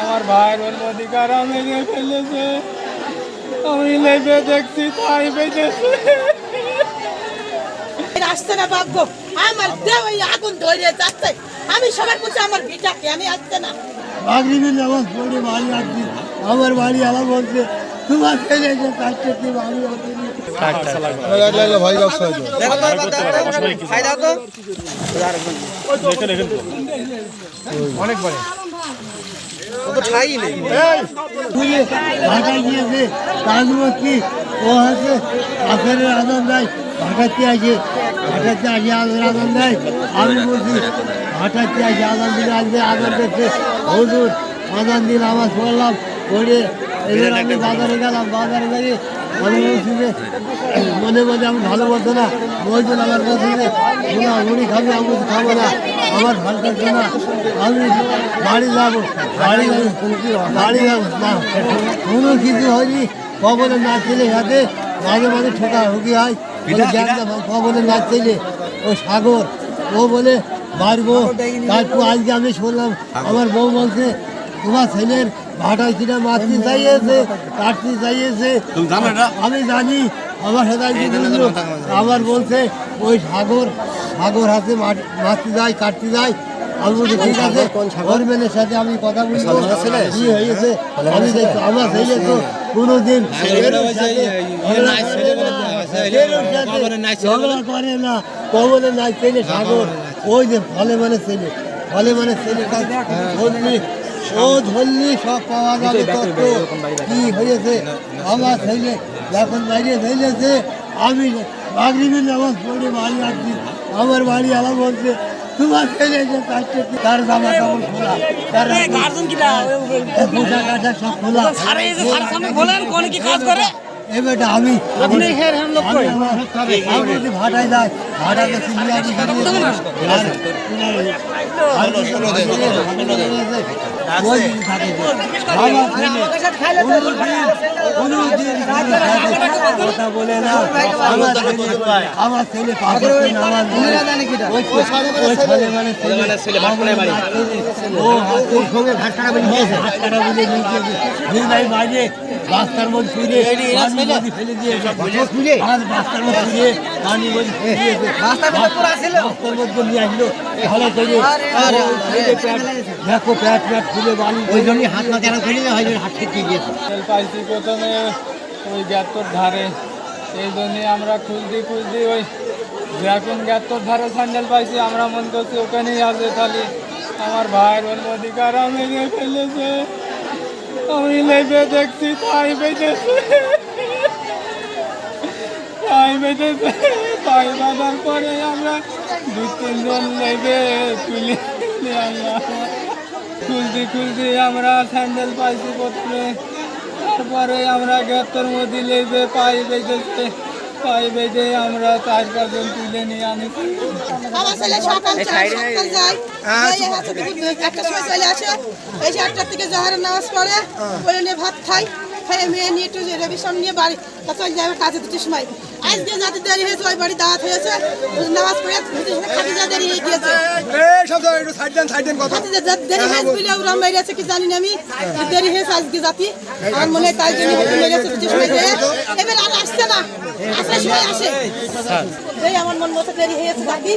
আমার ভাইয়ের অন্য অধিকার আমি ফেলেছে। আমি লেবে দেখছি তাই বেঁচেছে আসছে না ভাগ্য আমার দেহ আগুন ধরে যাচ্ছে। আমি সবার বলছি আমার ভিটাকে আমি আসছে না। মাগরিবের নামাজ পড়ে বাড়ি আসছি আমার বাড়ি আলা বলছে তোমার ছেলে যে কাজ করতে বাড়ি। আসেনি বুঝে ঢাকায় গিয়েছে কাজমস্তি ও হচ্ছে আখেরের আদান দেয় ভাটাতে আছে ভাটাতে আসে আদান আদান দেয় আমি বলছি ভাটাতে আসে আদান দিলে আজকে আদান দিচ্ছে হুজুর আদান দিন আওয়াজ পড়লাম পড়ে এবার আমি বাজারে গেলাম বাজারে গিয়ে মনে মনে আমি ভালো বলতো না বলছেন আমার বলছি যে না মুড়ি খাবে, আমি খাব না, আমার ভালো লাগছে না আমি বাড়ি যাব, বাড়ি বাড়ি যাব, না। কোনো কিছু হয়নি কবলে না ছেলে হাতে, মাঝে মাঝে ঠোকা হুকি হয় কবলে না ছেলে ও সাগর। ও বলে মারবো তারপর আজকে আমি শুনলাম, আমার বউ বলছে, তোমার ছেলের ভাটায় কিনা মারতে চাইয়েছে কাটতে চাইয়েছে আমি জানি আমার সাথে আবার বলছে ওই সাগর সাগর হাতে মার- মারতে যায় কাটতে যায় আমি বলছি ঠিক আছে গভর্নমেন্টের সাথে আমি কথা বলব কি হয়েছে আমি দেখছি আমার ছেলে তো কোনোদিন ঝগড়া করে না কবলে নাই ছেলে সাগর ওই যে ফলে মানে ছেলে ফলে মানে ছেলে ও ধরলি সব পাওয়া যাবে তত্ত্ব। কি হয়েছে? আমার ছেলে যখন বাইরে ফেলেছে। আমি মাগরিবের নামাজ পড়ে বাড়ি আসছি। আমার বাড়ি আলা বলছে তোমার ছেলে যে করছে তার জামা কাপড় খোলা। তার পোশাক আশাক সব খোলা। এবারটা আমি আমি আমি যদি ভাটায় যাই ভাটাতে চিনি আমি কথা বলে না আমার ছেলে নিয়ে রাস্তার মধ্যে ফেলে রাস্তার মধ্যে রাস্তার মধ্যে আসলো। ভালো করে দেখো প্যাট প্যাট খুলে ওই জন্যই হাত হয় হাত গিয়েছে। পাইছি প্রথমে ওই গ্যাতর ধারে এই জন্যে আমরা খুঁজতে খুঁজতে ওই যখন গ্যাতর ধারে স্যান্ডেল পাইছি আমরা মন করছি ওখানেই আছে খালি আমার ভাইয়ের অন্য অধিকার আমি ফেলেছে। আমি লেবে দেখছি তাই বেঁচেছে তাই বেঁচেছে তাই বাঁধার পরে আমরা দু তিনজন লেবে তুলে খুলতে খুলতে আমরা স্যান্ডেল পাইছি প্রথমে তারপরে আমরা গ্যাতর মধ্যে লেবে পাই বেঁচেছে পাই বেঁধে আমরা চার পাঁচজন তুলে নিয়ে আনি। আমার ছেলে সকাল সকাল যায়। এই হচ্ছে দুপুর একটা সময় চলে আসে। এই আটটার থেকে জোহরের নামাজ পড়ে পড়ে নিয়ে ভাত খাই খেয়ে মেয়ে নিয়ে একটু রেভিশন নিয়ে বাড়ি তা চলে যাবে কাজে দুটোর সময়। আজকে যাতে দেরি হয়েছে ওই বাড়ি দাওয়াত হয়েছে। নামাজ পড়ে খাতে যা দেরি হয়ে গিয়েছে। দেরি হয়েছে বলে ওরা মেরেছে কি জানি না আমি। দেরি হয়েছে আজকে জাতি। আমার মনে হয় তাই জন্য মেরেছে দুটোর সময় যেয়ে এবার আর আসছে না। আসার সময় আসে। এই আমার মন মতো দেরি হয়েছে বাকি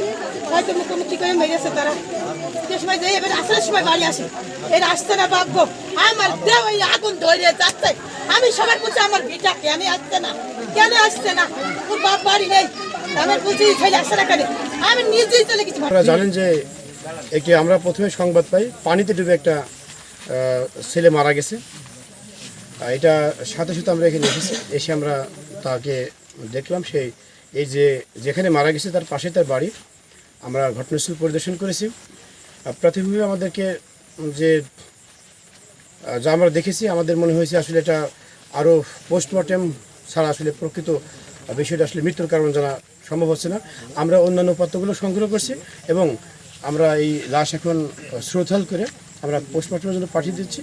হয়তো মুখোমুখি করে মেরেছে তারা। যে সময় যাই এবার আসার সময় বাড়ি আসে। এর আসছে না ভাগ্য আমার দেহ এই আগুন ধরে যাচ্ছে। আমি সবার বলছি আমার ভিটাকে আমি আসছে না? কেন আসছে না? ওর বাপ বাড়ি নেই। আমার বলছি ছেলে আসছে না কেন? আমি নিজেই চলে গেছি। আপনারা জানেন যে একটি আমরা প্রথমে সংবাদ পাই, পানিতে ডুবে একটা ছেলে মারা গেছে। এটা সাথে সাথে আমরা এখানে এসেছি, এসে আমরা তাকে দেখলাম। সেই এই যে যেখানে মারা গেছে, তার পাশে তার বাড়ি। আমরা ঘটনাস্থল পরিদর্শন করেছি। প্রাথমিকভাবে আমাদেরকে যে যা আমরা দেখেছি, আমাদের মনে হয়েছে আসলে এটা আরও পোস্টমর্টেম ছাড়া আসলে প্রকৃত বিষয়টা আসলে মৃত্যুর কারণ জানা সম্ভব হচ্ছে না। আমরা অন্যান্য পত্রগুলো সংগ্রহ করছি এবং আমরা এই লাশ এখন শ্রোথাল করে আমরা পোস্টমর্টমের জন্য পাঠিয়ে দিচ্ছি।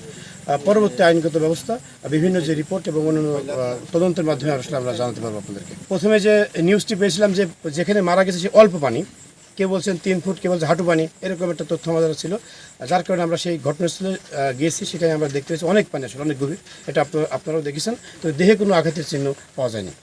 পরবর্তী আইনগত ব্যবস্থা, বিভিন্ন যে রিপোর্ট এবং অন্যান্য তদন্তের মাধ্যমে আসলে আমরা জানাতে পারব আপনাদেরকে। প্রথমে যে নিউজটি পেয়েছিলাম যে, যেখানে মারা গেছে সে অল্প পানি। কেউ বলছেন তিন ফুট, কে বলছে হাঁটু পানি, এরকম একটা তথ্য আমাদের ছিল। যার কারণে আমরা সেই ঘটনাস্থলে গিয়েছি, সেটাই আমরা দেখতে পেয়েছি। অনেক পানি আসলে, অনেক গভীর, এটা আপনারা আপনারাও দেখেছেন। তো দেহে কোনো আঘাতের চিহ্ন পাওয়া যায়নি।